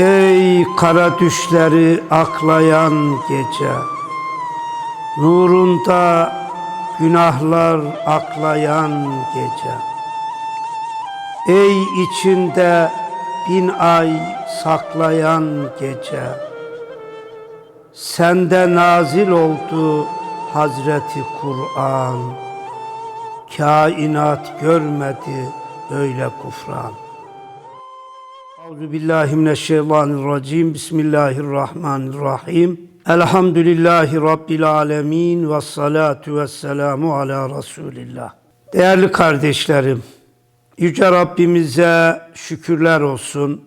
Ey kara düşleri aklayan gece Nurunda günahlar aklayan gece. Ey içinde bin ay saklayan gece Sende nazil oldu Hazreti Kur'an. Kainat görmedi böyle kufran Euzu billahi mineşşeytanirracim. Bismillahirrahmanirrahim. Elhamdülillahi rabbil alamin ve salatu vesselamu ala Resulillah. Değerli kardeşlerim, yüce Rabbimize şükürler olsun.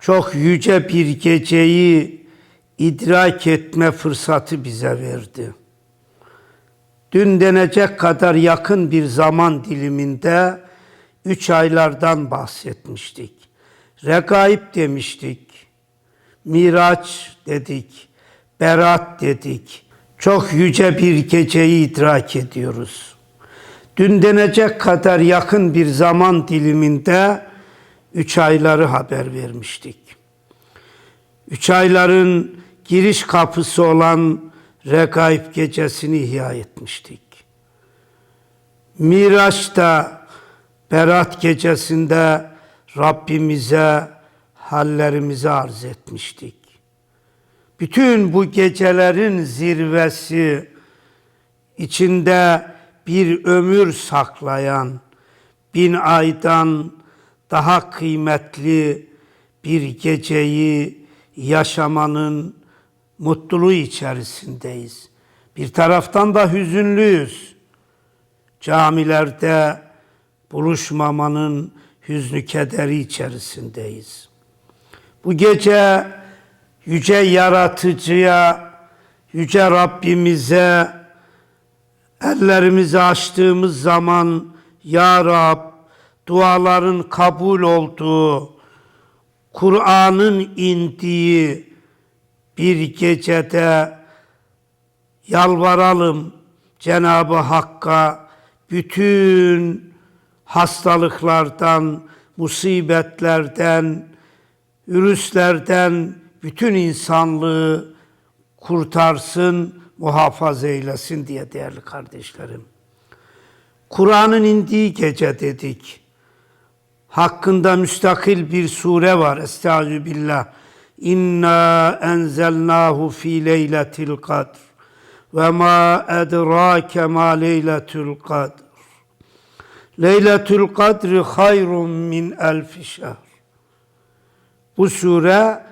Çok yüce bir geceyi idrak etme fırsatı bize verdi. Dün denecek kadar yakın bir zaman diliminde üç aylardan bahsetmiştik. Regaib demiştik. Miraç dedik. Berat dedik. Çok yüce bir geceyi idrak ediyoruz. Dün denecek kadar yakın bir zaman diliminde üç ayları haber vermiştik. Üç ayların giriş kapısı olan Regaib gecesini ihya etmiştik. Miraç'ta Berat gecesinde Rabbimize hallerimizi arz etmiştik. Bütün bu gecelerin zirvesi içinde bir ömür saklayan, bin aydan daha kıymetli bir geceyi yaşamanın mutluluğu içerisindeyiz. Bir taraftan da hüzünlüyüz. Camilerde buluşmamanın hüznü kederi içerisindeyiz. Bu gece yüce yaratıcıya, yüce Rabbimize ellerimizi açtığımız zaman Ya Rab duaların kabul olduğu, Kur'an'ın indiği bir gecede yalvaralım Cenab-ı Hakk'a bütün hastalıklardan, musibetlerden, virüslerden bütün insanlığı kurtarsın, muhafaza eylesin diye değerli kardeşlerim. Kur'an'ın indiği gece dedik. Hakkında müstakil bir sure var. Estaizu billah. İnna enzelnahu fi leyletil kadr. Ve ma edrake ma leyletul kadr. Leyletül kadri hayrun min elfi şehr. Bu sure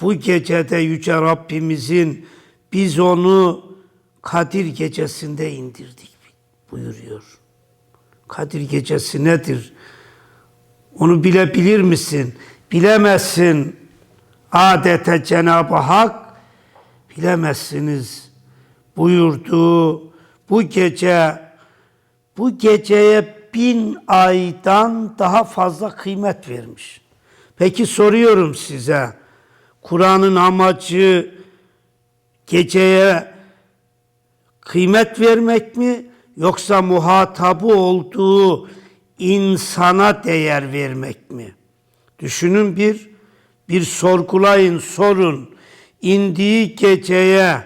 bu gecede Yüce Rabbimizin biz onu Kadir gecesinde indirdik buyuruyor. Kadir gecesi nedir? Onu bilebilir misin? Bilemezsin. Adete Cenab-ı Hak bilemezsiniz buyurduğu bu gece bu geceye bin aydan daha fazla kıymet vermiş. Peki soruyorum size, Kur'an'ın amacı geceye kıymet vermek mi yoksa muhatabı olduğu insana değer vermek mi? Düşünün bir, bir sorgulayın, sorun. İndiği geceye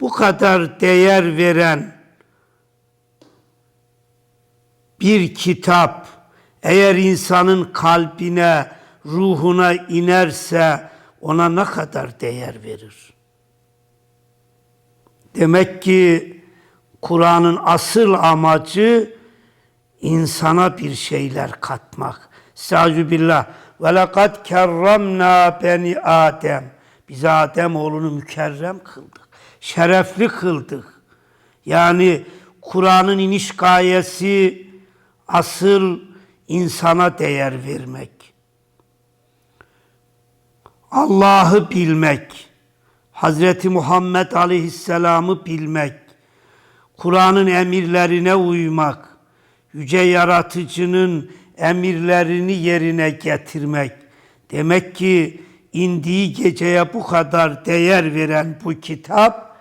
bu kadar değer veren bir kitap eğer insanın kalbine, ruhuna inerse ona ne kadar değer verir? Demek ki Kur'an'ın asıl amacı insana bir şeyler katmak. Estaizu billah. Ve lekad kerramna beni Adem. Biz Adem oğlunu mükerrem kıldık. Şerefli kıldık. Yani Kur'an'ın iniş gayesi asıl insana değer vermek. Allah'ı bilmek, Hazreti Muhammed Aleyhisselam'ı bilmek, Kur'an'ın emirlerine uymak, yüce yaratıcının emirlerini yerine getirmek. Demek ki indiği geceye bu kadar değer veren bu kitap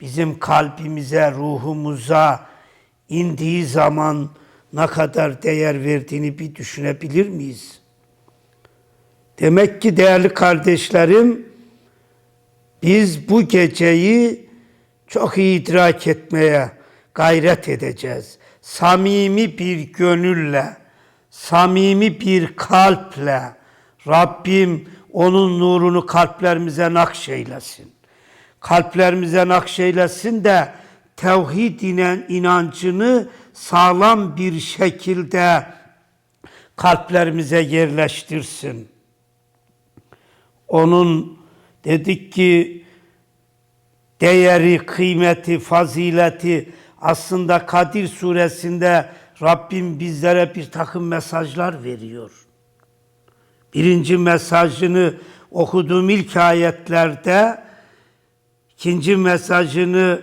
bizim kalbimize, ruhumuza indiği zaman ne kadar değer verdiğini bir düşünebilir miyiz? Demek ki değerli kardeşlerim biz bu geceyi çok iyi idrak etmeye gayret edeceğiz. Samimi bir gönülle, samimi bir kalple Rabbim onun nurunu kalplerimize nakşeylesin. Kalplerimize nakşeylesin de tevhid inancını sağlam bir şekilde kalplerimize yerleştirsin. Onun dedik ki değeri, kıymeti, fazileti aslında Kadir suresinde Rabbim bizlere bir takım mesajlar veriyor. Birinci mesajını okuduğum ilk ayetlerde ikinci mesajını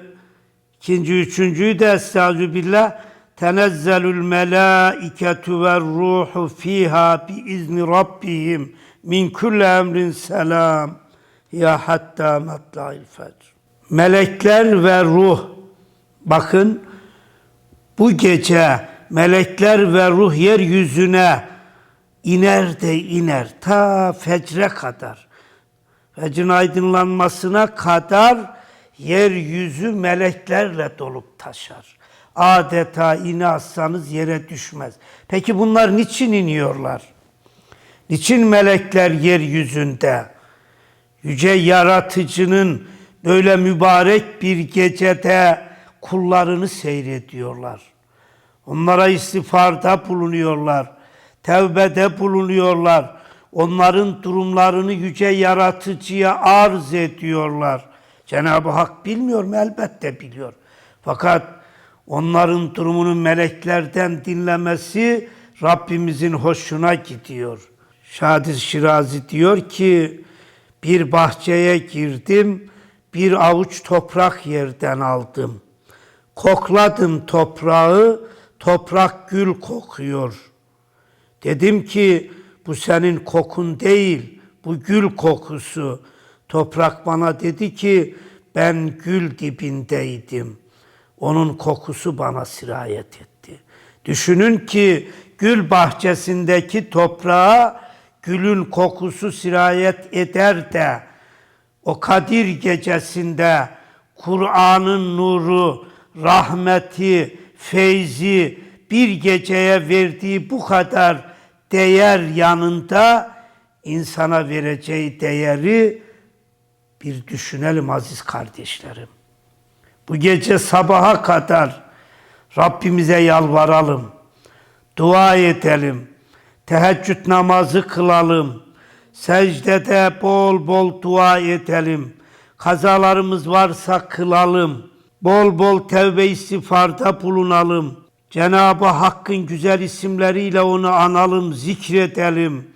ikinci üçüncüyü de estağfirullah billah tenezzelül melâiketu ve ruhu fiha bi izni rabbihim min kulli emrin selam ya hatta matla'il fecr. Melekler ve ruh bakın bu gece melekler ve ruh yeryüzüne iner de iner ta fecre kadar. Fecrin aydınlanmasına kadar yeryüzü meleklerle dolup taşar. Adeta iğne atsanız yere düşmez. Peki bunlar niçin iniyorlar? Niçin melekler yeryüzünde? Yüce yaratıcının böyle mübarek bir gecede kullarını seyrediyorlar. Onlara istiğfarda bulunuyorlar. Tevbede bulunuyorlar. Onların durumlarını yüce yaratıcıya arz ediyorlar. Cenab-ı Hak bilmiyor mu? Elbette biliyor. Fakat onların durumunu meleklerden dinlemesi Rabbimizin hoşuna gidiyor. Şadi Şirazi diyor ki bir bahçeye girdim, bir avuç toprak yerden aldım. Kokladım toprağı, toprak gül kokuyor. Dedim ki bu senin kokun değil, bu gül kokusu. Toprak bana dedi ki ben gül dibindeydim. Onun kokusu bana sirayet etti. Düşünün ki gül bahçesindeki toprağa gülün kokusu sirayet eder de o Kadir gecesinde Kur'an'ın nuru, rahmeti, feyzi bir geceye verdiği bu kadar değer yanında insana vereceği değeri bir düşünelim aziz kardeşlerim. Bu gece sabaha kadar Rabbimize yalvaralım, dua edelim, teheccüd namazı kılalım, secdede bol bol dua edelim, kazalarımız varsa kılalım, bol bol tevbe istiğfarda bulunalım, Cenab-ı Hakk'ın güzel isimleriyle onu analım, zikredelim.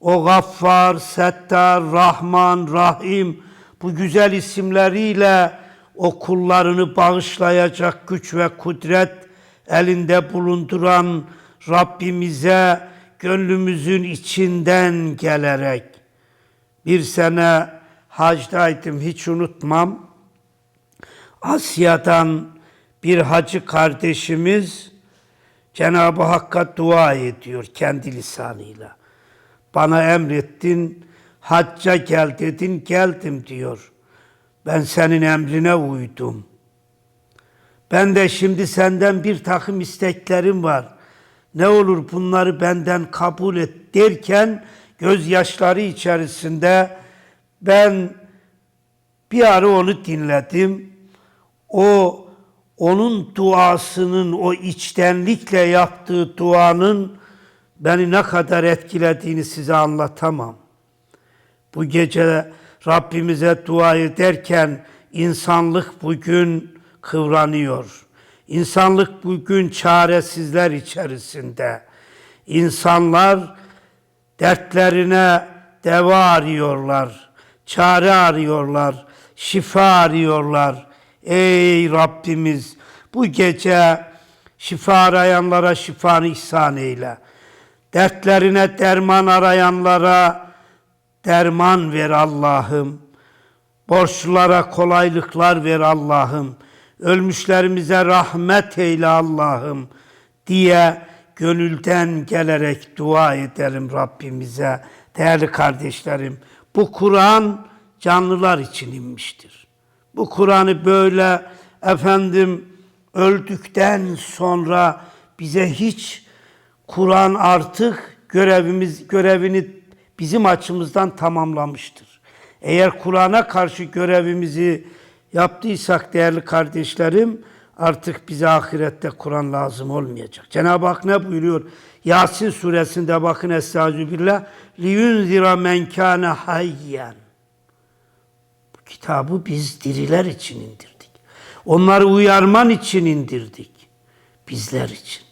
O Gaffar, Settar, Rahman, Rahim bu güzel isimleriyle o kullarını bağışlayacak güç ve kudret elinde bulunduran Rabbimize gönlümüzün içinden gelerek bir sene hacdaydım hiç unutmam. Asya'dan bir hacı kardeşimiz Cenab-ı Hakk'a dua ediyor kendi lisanıyla. Bana emrettin, hacca gel dedin, geldim diyor. Ben senin emrine uydum. Ben de şimdi senden bir takım isteklerim var. Ne olur bunları benden kabul et derken gözyaşları içerisinde ben bir ara onu dinledim. O onun duasının, o içtenlikle yaptığı duanın beni ne kadar etkilediğini size anlatamam. Bu gece Rabbimize dua ederken insanlık bugün kıvranıyor. İnsanlık bugün çaresizler içerisinde. İnsanlar dertlerine deva arıyorlar, çare arıyorlar, şifa arıyorlar. Ey Rabbimiz bu gece şifa arayanlara şifanı ihsan eyle. Dertlerine derman arayanlara derman ver Allah'ım. Borçlulara kolaylıklar ver Allah'ım. Ölmüşlerimize rahmet eyle Allah'ım diye gönülden gelerek dua edelim Rabbimize. Değerli kardeşlerim, bu Kur'an canlılar için inmiştir. Bu Kur'an'ı böyle efendim öldükten sonra bize hiç Kur'an artık görevimiz görevini bizim açımızdan tamamlamıştır. Eğer Kur'an'a karşı görevimizi yaptıysak değerli kardeşlerim artık bize ahirette Kur'an lazım olmayacak. Cenab-ı Hak ne buyuruyor? Yasin suresinde bakın Estağfirullah. لِيُنْذِرَ مَنْ كَانَ hayyen. Bu kitabı biz diriler için indirdik. Onları uyarman için indirdik. Bizler için.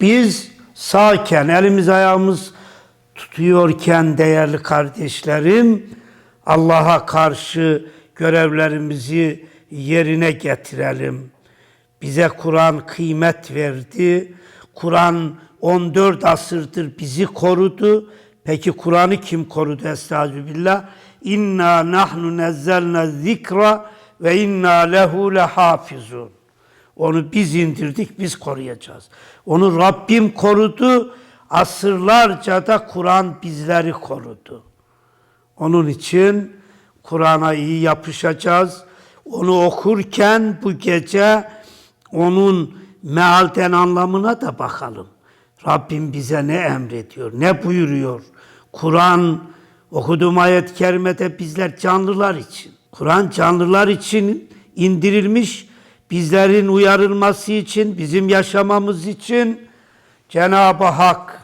Biz sağken, elimiz ayağımız tutuyorken değerli kardeşlerim, Allah'a karşı görevlerimizi yerine getirelim. Bize Kur'an kıymet verdi. Kur'an 14 asırdır bizi korudu. Peki Kur'an'ı kim korudu estağfirullah? İnna nahnu nezzelna zikra ve inna lehu lehafizun. Onu biz indirdik, biz koruyacağız. Onu Rabbim korudu. Asırlarca da Kur'an bizleri korudu. Onun için Kur'an'a iyi yapışacağız. Onu okurken bu gece onun mealden anlamına da bakalım. Rabbim bize ne emrediyor, ne buyuruyor? Kur'an okuduğum ayet-i kerimede bizler canlılar için. Kur'an canlılar için indirilmiş, bizlerin uyarılması için, bizim yaşamamız için Cenab-ı Hak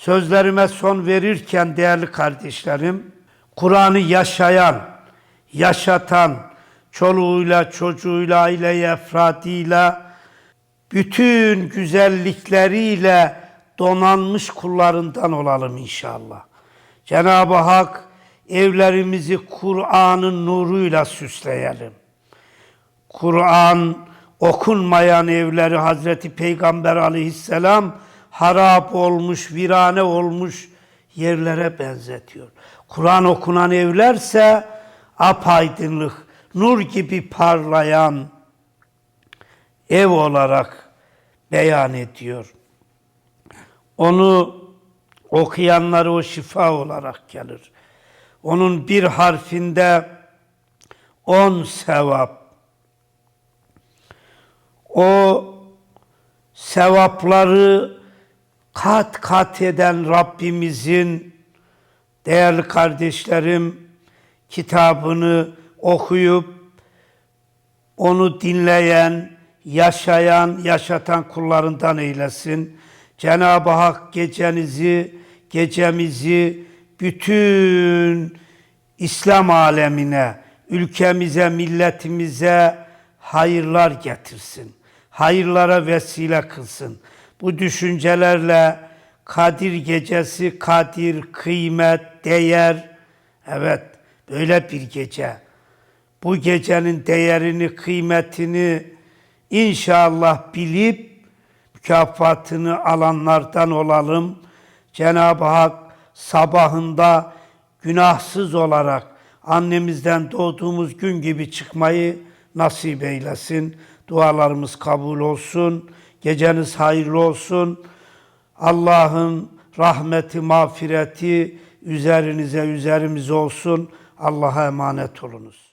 sözlerime son verirken değerli kardeşlerim, Kur'an'ı yaşayan, yaşatan, çoluğuyla, çocuğuyla, aile efradıyla, bütün güzellikleriyle donanmış kullarından olalım inşallah. Cenab-ı Hak evlerimizi Kur'an'ın nuruyla süsleyelim. Kur'an okunmayan evleri Hazreti Peygamber aleyhisselam harap olmuş, virane olmuş yerlere benzetiyor. Kur'an okunan evlerse apaydınlık, nur gibi parlayan ev olarak beyan ediyor. Onu okuyanları o şifa olarak gelir. Onun bir harfinde on sevap. O sevapları kat kat eden Rabbimizin değerli kardeşlerim kitabını okuyup onu dinleyen, yaşayan, yaşatan kullarından eylesin. Cenab-ı Hak gecenizi, gecemizi bütün İslam alemine, ülkemize, milletimize hayırlar getirsin. Hayırlara vesile kılsın. Bu düşüncelerle Kadir gecesi, kadir, kıymet, değer, evet böyle bir gece. Bu gecenin değerini, kıymetini inşallah bilip mükafatını alanlardan olalım. Cenab-ı Hak sabahında günahsız olarak annemizden doğduğumuz gün gibi çıkmayı nasip eylesin. Dualarımız kabul olsun. Geceniz hayırlı olsun. Allah'ın rahmeti, mağfireti üzerinize, üzerimize olsun. Allah'a emanet olunuz.